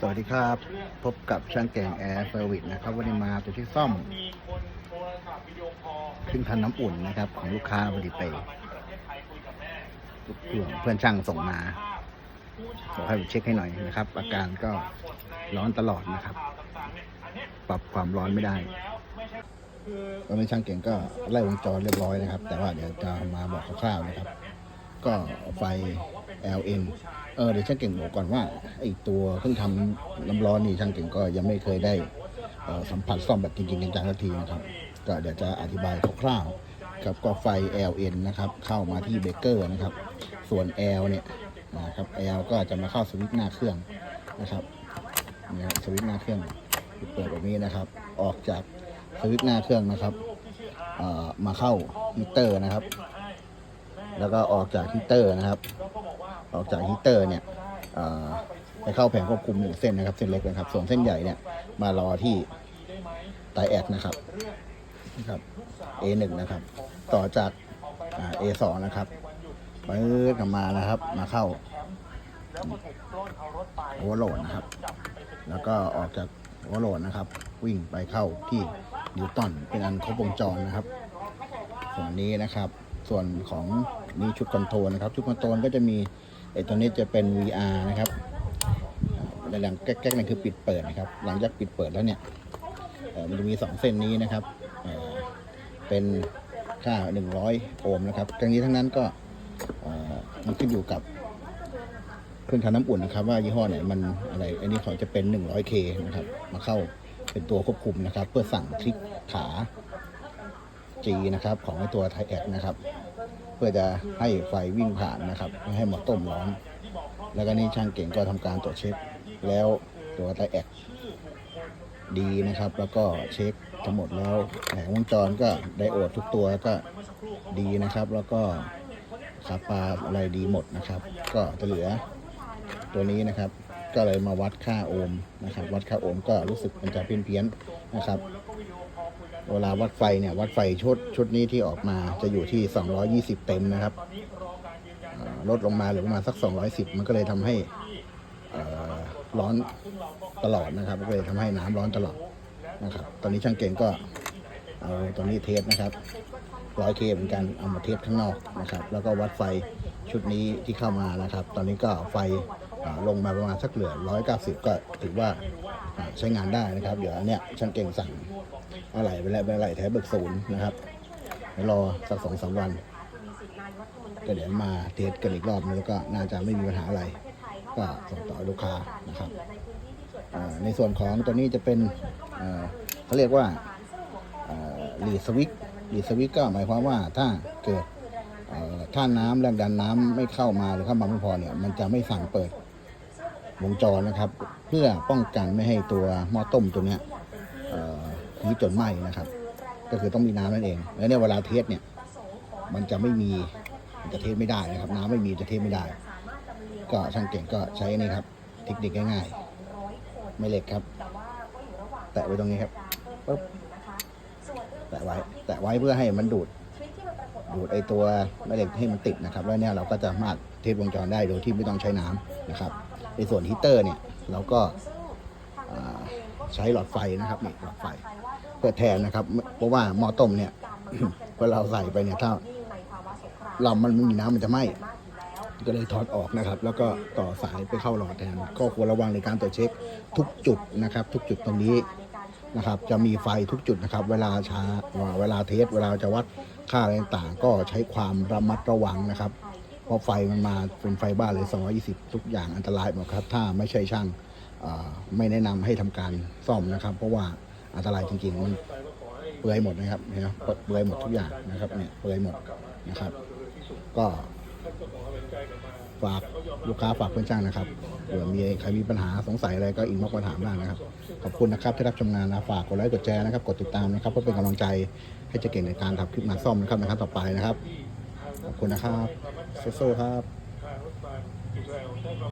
สวัสดีครับ พบกับช่างแกงแอร์เซอร์วิสนะครับ วันนี้มาตัวที่ซ่อมเครื่องทำน้ำอุ่นนะครับ ของลูกค้าพอดีไปเพื่อนเพื่อนช่างส่งมาบอกให้ไปเช็คให้หน่อยนะครับ อาการก็ร้อนตลอดนะครับ ปรับความร้อนไม่ได้ตอนนี้ช่างเก่งก็ไล่วงจรเรียบร้อยนะครับ แต่ว่าเดี๋ยวจะมาบอกคร่าวๆนะครับ ก็ไฟ LN เออเดี๋ยวช่างเก่งบอกก่อนว่าไอตัวเครื่องทำน้ำร้อนนี่ช่างเก่งก็ยังไม่เคยได้สัมผัสซ่อมแบบจริงๆจังๆสักทีนะครับ ก็เดี๋ยวจะอธิบายคร่าวๆครับก็ไฟ LN นะครับ เข้ามาที่เบเกอร์นะครับ ส่วน L เนี่ยนะครับ L ก็จะมาเข้าสวิตช์หน้าเครื่องนะครับนี่ครับสวิตช์หน้าเครื่องเปิดแบบนี้นะครับ ออกจากสวิตช์หน้าเครื่องนะครับมาเข้าฮีเตอร์นะครับ แล้วก็ออกจากฮีเตอร์นะครับ ออกจากฮีเตอร์เนี่ยไปเข้าแผงควบคุมหนึ่งเส้นนะครับ เส้นเล็กนะครับ ส่วนเส้นใหญ่เนี่ยมารอที่ไตแอดนะครับนะครับ A1 นะครับ ต่อจากอ A2 นะครับปื๊ดกลับมานะครับ มาเข้าโอเวอร์โหลดนะครับ แล้วก็ออกจากโอเวอร์โหลดนะครับ วิ่งไปเข้าที่นิวตันเป็นอันครบวงจรนะครับ ส่วนนี้นะครับ ส่วนของ นี่ชุดคอนโทรนะครับ ชุดคอนโทรลก็จะมีไอ้ตัวนี้จะเป็น VR นะครับในหลังแก๊กๆนั่นคือปิดเปิดนะครับ หลังจากปิดเปิดแล้วเนี่ยมันจะมีสองเส้นนี้นะครับเเป็นค่า 100 โอห์มนะครับทั้งนี้ทั้งนั้นก็มันขึ้นอยู่กับเครื่องทำน้ำอุ่นนะครับ ว่ายี่ห้อไหนมันอะไร อันนี้เขาจะเป็น 100K นะครับ มาเข้าเป็นตัวควบคุมนะครับ เพื่อสั่งคลิกขา G นะครับ ของตัวไทแอคนะครับ เพื่อจะให้ไฟวิ่งผ่านนะครับไม่ให้หมอต้มร้อน แล้วก็นี่ช่างเก่งก็ทำการตรวจเช็คแล้วตัวไทแอคดีนะครับ แล้วก็เช็คทั้งหมดแล้วแผงวงจรก็ไดโอดทุกตัวก็ดีนะครับ แล้วก็ขาปลาอะไรดีหมดนะครับ ก็จะเหลือตัวนี้นะครับ ก็เลยมาวัดค่าโอห์มนะครับ วัดค่าโอห์มก็รู้สึกมันจะเพี้ยนๆนะครับ เวลาวัดไฟเนี่ยวัดไฟชุดชุดนี้ที่ออกมาจะอยู่ที่ 220 เต็มนะครับลดลงมาเหลือประมาณสัก 210 มันก็เลยทำให้ร้อนตลอดนะครับก็เลยทำให้น้ำร้อนตลอดนะครับ ตอนนี้ช่างเก่งก็เอาตัวนี้เทสนะครับ 100K เคเหมือนกันเอามาเทสข้างนอกนะครับ แล้วก็วัดไฟชุดนี้ที่เข้ามานะครับ ตอนนี้ก็ไฟลงมาประมาณสักเหลือ 190 ก็ถือว่า ใช้งานได้นะครับ เดี๋ยวอันเนี้ยช่างเก่งสั่งอะไรไปแล้วไปอะไรแท้เบิกศูนย์นะครับรอสักสองสามวันก็เดี๋ยวมาเทสกันอีกรอบนึงแล้วก็น่าจะไม่มีปัญหาอะไร ก็ส่งต่อลูกค้านะครับในส่วนของตัวนี้จะเป็นเขาเรียกว่าลีสวิกลีสวิกก็หมายความว่าถ้าเกิดเอ่อถ้าน้ำแรงดันน้ำไม่เข้ามาหรือเข้ามาไม่พอเนี่ยมันจะไม่สั่งเปิด วงจรนะครับ เพื่อป้องกันไม่ให้ตัวหม้อต้มตัวนี้นี้จนไหม้นะครับ ก็คือต้องมีน้ำนั่นเอง แล้วเนี่ยเวลาเทสเนี่ยมันจะไม่มีมันจะเทสไม่ได้นะครับ น้ำไม่มีจะเทสไม่ได้ ก็ช่างเก่งก็ใช้นี่ครับเทคนิคง่ายๆ ไม่เหล็กครับ แตะไว้ตรงนี้ครับปึ๊บแตะไว้ แตะไว้เพื่อให้มันดูดดูดไอตัวแม่เหล็กให้มันติดนะครับ แล้วเนี่ยเราก็จะสามารถเทสวงจรได้โดยที่ไม่ต้องใช้น้ำนะครับ ในส่วนฮีเตอร์เนี่ยเราก็ใช้หลอดไฟนะครับนี่หลอดไฟ เพื่อแทนนะครับ เพราะว่าหม้อต้มเนี่ยเวลาเราใส่ไปเนี่ยถ้าลำมันไม่มีน้ำมันจะไหม้ก็เลยถอดออกนะครับ แล้วก็ต่อสายไปเข้าหลอดแทนก็ควรระวังในการตรวจเช็คทุกจุดนะครับ ทุกจุดตรงนี้นะครับ จะมีไฟทุกจุดนะครับ เวลาช้าเวลาเทสเวลาจะวัดค่าอะไรต่างก็ใช้ความระมัดระวังนะครับ เพราะไฟมันมาเป็นไฟบ้านเลย 220 ทุกอย่างอันตรายหมดครับ ถ้าไม่ใช่ช่างไม่แนะนำให้ทำการซ่อมนะครับ เพราะว่าอันตรายจริงๆ มันเปื่อยหมดนะครับเห็นไหมเปื่อยหมดทุกอย่างนะครับเนี่ยเปื่อยหมดนะครับ ก็ฝากลูกค้าฝากเพื่อนช่างนะครับเผื่อมีใครมีปัญหาสงสัยอะไรก็อินบ็อกมาถามได้นะครับ ขอบคุณนะครับที่รับชมงานนะฝากกดไลค์กดแชร์นะครับ กดติดตามนะครับเพื่อเป็นกำลังใจให้เจะเก่งในการทำคลิปงานซ่อมนะครับในครั้งต่อไปนะครับ ขอบคุณนะครับสู้ๆครับ